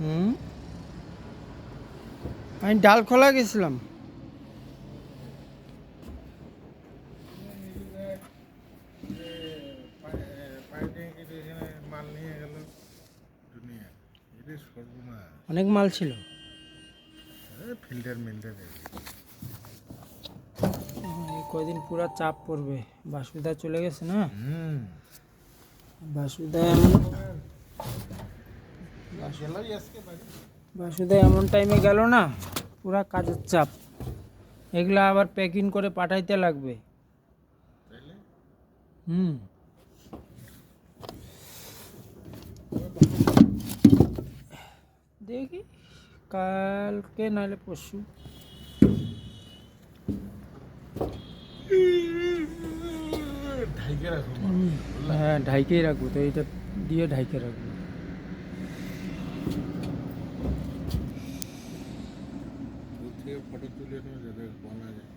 হুম আমি খোলা গেছিলাম অনেক মাল ছিল কয়দিন পুরো চাপ পড়বে বাসুদা চলে গেছে না বাসুদা জেল লিসকে বাকি বাসুদে এমন টাইমে গেল না পুরা কাজের চাপ এগুলা আবার প্যাক ইন করে পাঠাইতে লাগবে হুম দেখি কালকে নাইলে পছু ঢাইকে রাখু হ্যাঁ ঢাইকেই রাখু তো এটা দিয়ে ঢাইকে রাখ দিয়ে ফটো তুলে নিয়ে যাবে বলা যায়